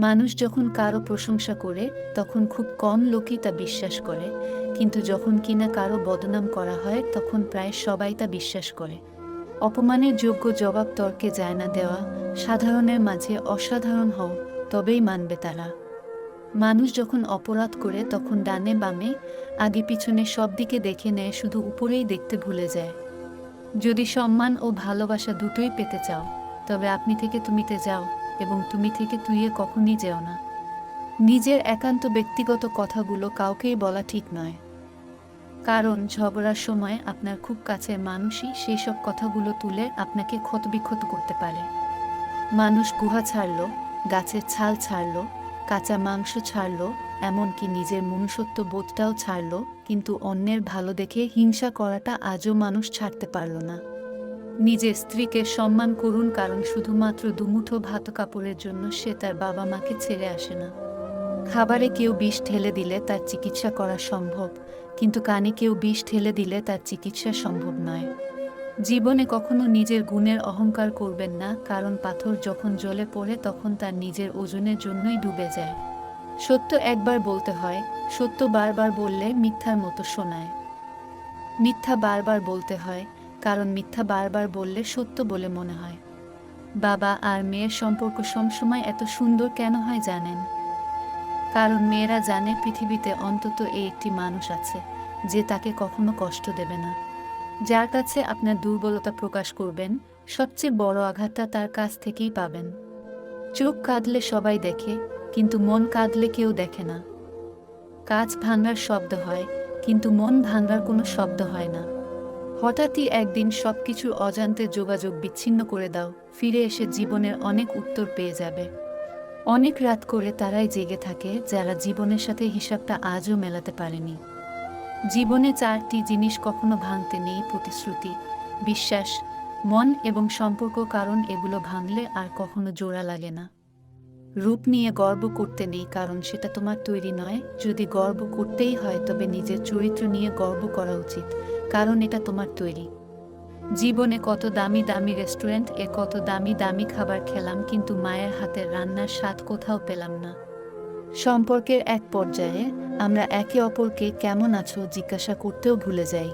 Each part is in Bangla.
মানুষ যখন কারও প্রশংসা করে, তখন খুব কম লোকই তা বিশ্বাস করে। কিন্তু যখন কিনা কারও বদনাম করা হয়, তখন প্রায় সবাই তা বিশ্বাস করে। অপমানের যোগ্য জবাব তর্কে যায় না দেওয়া, সাধারণের মাঝে অসাধারণ হও, তবেই মানবে তারা। মানুষ যখন অপরাধ করে, তখন ডানে বামে, আগে পিছনে সব দিকে দেখে নেয়, শুধু উপরেই দেখতে ভুলে যায়। যদি সম্মান ও ভালোবাসা দুটোই পেতে চাও, তবে আপনি থেকে তুমিতে যাও। এবং তুমি থেকে তুইয়ে কখনই যেও না। নিজের একান্ত ব্যক্তিগত কথাগুলো কাউকেই বলা ঠিক নয়। কারণ ঝগড়ার সময় আপনার খুব কাছের মানুষই সেই সব কথাগুলো তুলে আপনাকে ক্ষতবিক্ষত করতে পারে। মানুষ গুহা ছাড়ল, গাছের ছাল ছাড়ল, কাঁচা মাংস ছাড়ল, এমনকি নিজের মনুষ্যত্ব বোধটাও ছাড়ল, কিন্তু অন্যের ভালো দেখে হিংসা করাটা আজও মানুষ ছাড়তে পারল না। নিজের স্ত্রীকে সম্মান করুন কারণ শুধুমাত্র দুমুঠো ভাত কাপড়ের জন্য সে তার বাবা মাকে ছেড়ে আসে না। খাবারে কেউ বিষ ঠেলে দিলে তার চিকিৎসা করা সম্ভব, কিন্তু কানে কেউ বিষ ঠেলে দিলে তার চিকিৎসা সম্ভব নয়। জীবনে কখনো নিজের গুণের অহংকার করবেন না, কারণ পাথর যখন জলে পড়ে তখন তার নিজের ওজনের জন্যই ডুবে যায়। সত্য একবার বলতে হয়, সত্য বারবার বললে মিথ্যার মতো শোনায়। মিথ্যা বারবার বলতে হয় কারণ মিথ্যা বারবার বললে সত্য বলে মনে হয়। বাবা আর মেয়ের সম্পর্ক সবসময় এত সুন্দর কেন হয় জানেন? কারণ মেয়েরা জানে পৃথিবীতে অন্তত এই একটি মানুষ আছে, যে তাকে কখনো কষ্ট দেবে না। যার কাছে আপনার দুর্বলতা প্রকাশ করবেন, সবচেয়ে বড় আঘাতটা তার কাছ থেকেই পাবেন। চোখ কাঁদলে সবাই দেখে, কিন্তু মন কাঁদলে কেউ দেখে না। কাজ ভাঙার শব্দ হয়, কিন্তু মন ভাঙার কোনো শব্দ হয় না। হঠাৎই একদিন সবকিছুর অজান্তে যোগাযোগ বিচ্ছিন্ন করে দাও, ফিরে এসে জীবনের অনেক উত্তর পেয়ে যাবে। অনেক রাত করে তারাই জেগে থাকে যারা জীবনের সাথে হিসাবটা আজও মেলাতে পারেনি। জীবনে চারটি জিনিস কখনো ভাঙতে নেই প্রতিশ্রুতি, বিশ্বাস, মন এবং সম্পর্ক, কারণ এগুলো ভাঙলে আর কখনো জোড়া লাগে না। রূপ নিয়ে গর্ব করতে নেই, কারণ সেটা তোমার তৈরি নয়। যদি গর্ব করতেই হয়, তবে নিজের চরিত্র নিয়ে গর্ব করা উচিত। কারণ এটা তোমার তৈরি। জীবনে কত দামি দামি রেস্টুরেন্ট, এ কত দামি দামি খাবার খেলাম, কিন্তু মায়ের হাতের রান্নার স্বাদ কোথাও পেলাম না। সম্পর্কের এক পর্যায়ে আমরা একে অপরকে কেমন আছো জিজ্ঞাসা করতেও ভুলে যাই।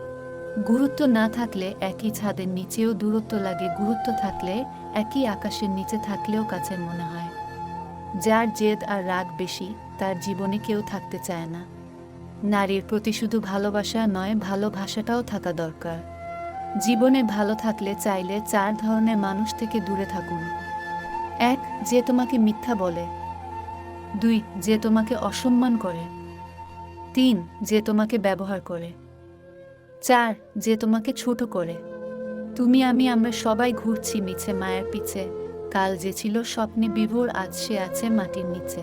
গুরুত্ব না থাকলে একই ছাদের নিচেও দূরত্ব লাগে, গুরুত্ব থাকলে একই আকাশের নিচে থাকলেও কাছের মনে হয়। যার জেদ আর রাগ বেশি, তার জীবনে কেউ থাকতে চায় না। নারীর প্রতি শুধু ভালোবাসা নয় ভালোবাসাটাও থাকা দরকার। জীবনে ভালো থাকলে চাইলে চার ধরনের মানুষ থেকে দূরে থাকুন। এক, যে তোমাকে মিথ্যা বলে। দুই, যে তোমাকে অসম্মান করে। তিন, যে তোমাকে ব্যবহার করে। চার, যে তোমাকে ছোট করে। তুমি, আমি, আমরা সবাই ঘুরছি মিছে মায়ের পিছে। কাল যে ছিল স্বপ্নে বিভোর, আজ সে আছে মাটির নিচে।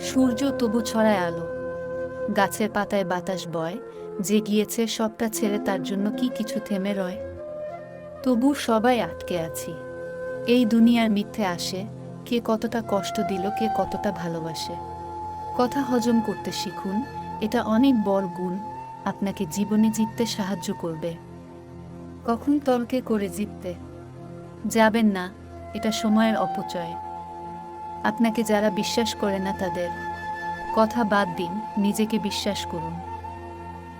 সূর্য তবু ছড়ায় আলো। গাছের পাতায় বাতাস বয় যে গিয়েছে সবটা ছেড়ে তার জন্য কি কিছু থেমে রয়? তবু সবাই আটকে আছি। এই দুনিয়ার মিথ্যে আসে, কে কতটা কষ্ট দিল, কে কতটা ভালোবাসে। কথা হজম করতে শিখুন, এটা অনেক বড় গুণ, আপনাকে জীবনে জিততে সাহায্য করবে। কখন তর্কে করে জিততে? যাবেন না, এটা সময়ের অপচয়। আপনাকে যারা বিশ্বাস করে না তাদের। কথা বাদ দিন, নিজেকে বিশ্বাস করুন।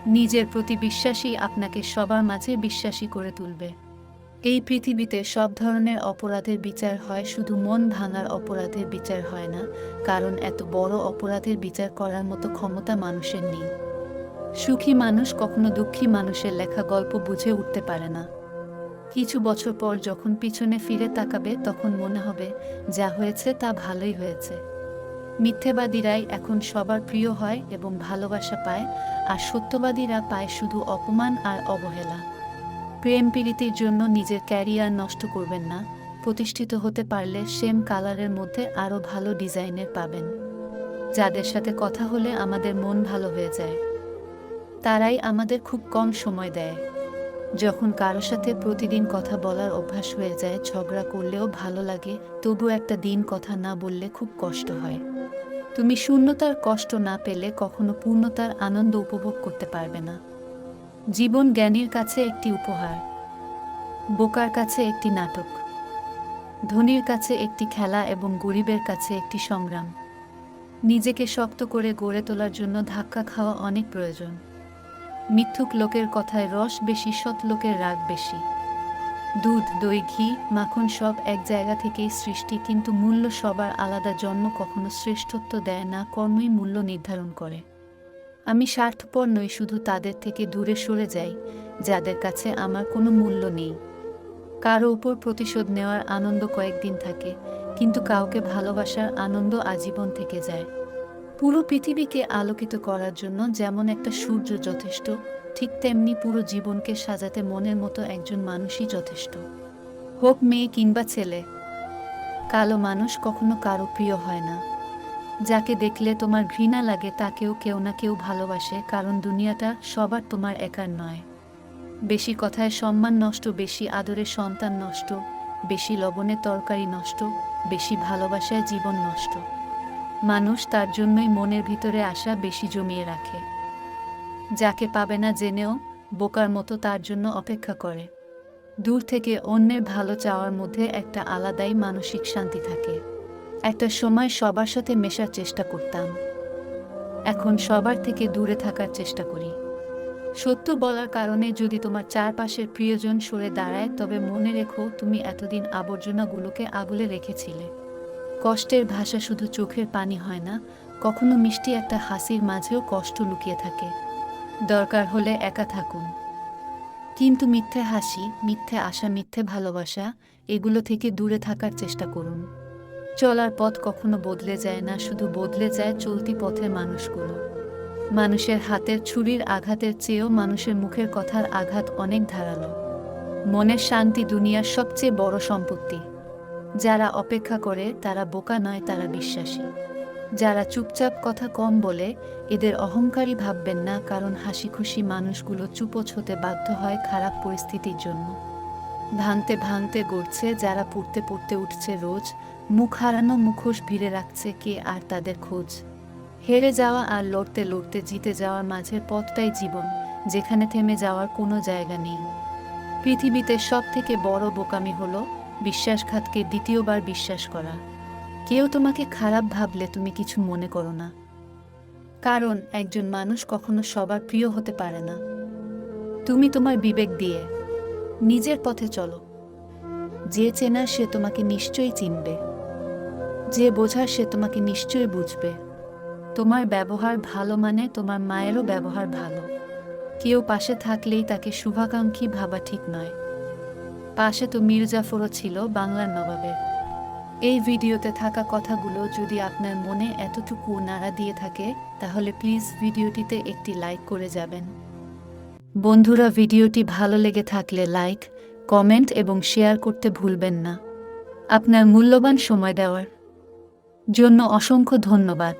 নিজের প্রতি বিশ্বাসই আপনাকে সবার মাঝে বিশ্বাসী করে তুলবে। এই পৃথিবীতে সব ধরনের অপরাধের বিচার হয়, শুধু মন ভাঙার অপরাধের বিচার হয় না, কারণ এত বড় অপরাধের বিচার করার মতো ক্ষমতা মানুষের নেই। সুখী মানুষ কখনো দুঃখী মানুষের লেখা গল্প বুঝে উঠতে পারে না। কিছু বছর পর যখন পিছনে ফিরে তাকাবে, তখন মনে হবে, যা হয়েছে তা ভালোই হয়েছে। মিথ্যেবাদীরাই এখন সবার প্রিয় হয় এবং ভালোবাসা পায়, আর সত্যবাদীরা পায় শুধু অপমান আর অবহেলা। প্রেম পীড়িতির জন্য নিজের ক্যারিয়ার নষ্ট করবেন না, প্রতিষ্ঠিত হতে পারলে সেম কালারের মধ্যে আরও ভালো ডিজাইনের পাবেন। যাদের সাথে কথা হলে আমাদের মন ভালো হয়ে যায়। তারাই আমাদের খুব কম সময় দেয়। যখন কারও সাথে প্রতিদিন কথা বলার অভ্যাস হয়ে যায়, ঝগড়া করলেও ভালো লাগে, তবু একটা দিন কথা না বললে খুব কষ্ট হয়। তুমি শূন্যতার কষ্ট না পেলে কখনো পূর্ণতার আনন্দ উপভোগ করতে পারবে না। জীবন জ্ঞানীর কাছে একটি উপহার, বোকার কাছে একটি নাটক, ধনীর কাছে একটি খেলা এবং গরিবের কাছে একটি সংগ্রাম। নিজেকে শক্ত করে গড়ে তোলার জন্য ধাক্কা খাওয়া অনেক প্রয়োজন। মিথ্যুক লোকের কথায় রস বেশি, সৎ লোকের রাগ বেশি। দুধ, দই, ঘি, মাখন সব এক জায়গা থেকেই সৃষ্টি, কিন্তু মূল্য সবার আলাদা, জন্ম কখনো শ্রেষ্ঠত্ব দেয় না, কর্মই মূল্য নির্ধারণ করে। আমি স্বার্থপর নই, শুধু তাদের থেকে দূরে সরে যাই, যাদের কাছে আমার কোনো মূল্য নেই। কারও উপর প্রতিশোধ নেওয়ার আনন্দ কয়েকদিন থাকে, কিন্তু কাউকে ভালোবাসার আনন্দ আজীবন থেকে যায়। পুরো পৃথিবীকে আলোকিত করার জন্য যেমন একটা সূর্য যথেষ্ট ঠিক তেমনি পুরো জীবনকে সাজাতে মনের মতো একজন মানুষই যথেষ্ট। হোক মেয়ে কিংবা ছেলে, কালো মানুষ কখনো কারও প্রিয় হয় না। যাকে দেখলে তোমার ঘৃণা লাগে, তাকেও কেউ না কেউ ভালোবাসে, কারণ দুনিয়াটা সবার তোমার একার নয়। বেশি কথায় সম্মান নষ্ট, বেশি আদরে সন্তান নষ্ট, বেশি লবণে তরকারি নষ্ট, বেশি ভালোবাসায় জীবন নষ্ট। মানুষ তার জন্যই মনের ভিতরে আশা বেশি জমিয়ে রাখে। যাকে পাবে না জেনেও বোকার মতো তার জন্য অপেক্ষা করে। দূর থেকে অন্যের ভালো চাওয়ার মধ্যে একটা আলাদাই মানসিক শান্তি থাকে। একটা সময় সবার সাথে মেশার চেষ্টা করতাম। এখন সবার থেকে দূরে থাকার চেষ্টা করি। সত্য বলার কারণে যদি তোমার চারপাশের প্রিয়জন সরে দাঁড়ায়, তবে মনে রেখো তুমি এতদিন আবর্জনাগুলোকে আগুলে রেখেছিলে। কষ্টের ভাষা শুধু চোখের পানি হয় না, কখনো মিষ্টি একটা হাসির মাঝেও কষ্ট লুকিয়ে থাকে। দরকার হলে একা থাকুন। কিন্তু মিথ্যে হাসি, মিথ্যে আশা, মিথ্যে ভালোবাসা, এগুলো থেকে দূরে থাকার চেষ্টা করুন। চলার পথ কখনো বদলে যায় না, শুধু বদলে যায় চলতি পথের মানুষগুলো। মানুষের হাতের ছুরির আঘাতের চেয়েও মানুষের মুখের কথার আঘাত অনেক ধারালো। মনের শান্তি দুনিয়ার সবচেয়ে বড় সম্পত্তি। যারা অপেক্ষা করে, তারা বোকা নয়, তারা বিশ্বাসী। যারা চুপচাপ কথা কম বলে, এদের অহংকারী ভাববেন না কারণ হাসি খুশি মানুষগুলো চুপোচ হতে বাধ্য হয় খারাপ পরিস্থিতির জন্য। ভাঙতে ভাঙতে গড়ছে, যারা পড়তে পড়তে উঠছে রোজ, মুখ হারানো মুখোশ ভিড়ে রাখছে কে আর তাদের খোঁজ। হেরে যাওয়া আর লড়তে লড়তে জিতে যাওয়ার মাঝের পথটাই জীবন, যেখানে থেমে যাওয়ার কোনো জায়গা নেই। পৃথিবীতে সব থেকে বড় বোকামি হলো বিশ্বাসঘাতকে দ্বিতীয়বার বিশ্বাস করা। কেউ তোমাকে খারাপ ভাবলে তুমি কিছু মনে করো না। কারণ একজন মানুষ কখনো সবার প্রিয় হতে পারে না। তুমি তোমার বিবেক দিয়ে নিজের পথে চলো। যে চেনা সে তোমাকে নিশ্চয়ই চিনবে। যে বোঝার সে তোমাকে নিশ্চয়ই বুঝবে। তোমার ব্যবহার ভালো মানে তোমার মায়েরও ব্যবহার ভালো। কেউ পাশে থাকলেই তাকে শুভাকাঙ্ক্ষী ভাবা ঠিক নয়। পাশে তো মির্জাফরও ছিল বাংলার নবাবের এই ভিডিওতে থাকা কথাগুলো যদি আপনার মনে এতটুকু নাড়া দিয়ে থাকে, তাহলে প্লিজ ভিডিওটিতে একটি লাইক করে যাবেন। বন্ধুরা, ভিডিওটি ভালো লেগে থাকলে লাইক, কমেন্ট এবং শেয়ার করতে ভুলবেন না। আপনার মূল্যবান সময় দেওয়ার জন্য অসংখ্য ধন্যবাদ।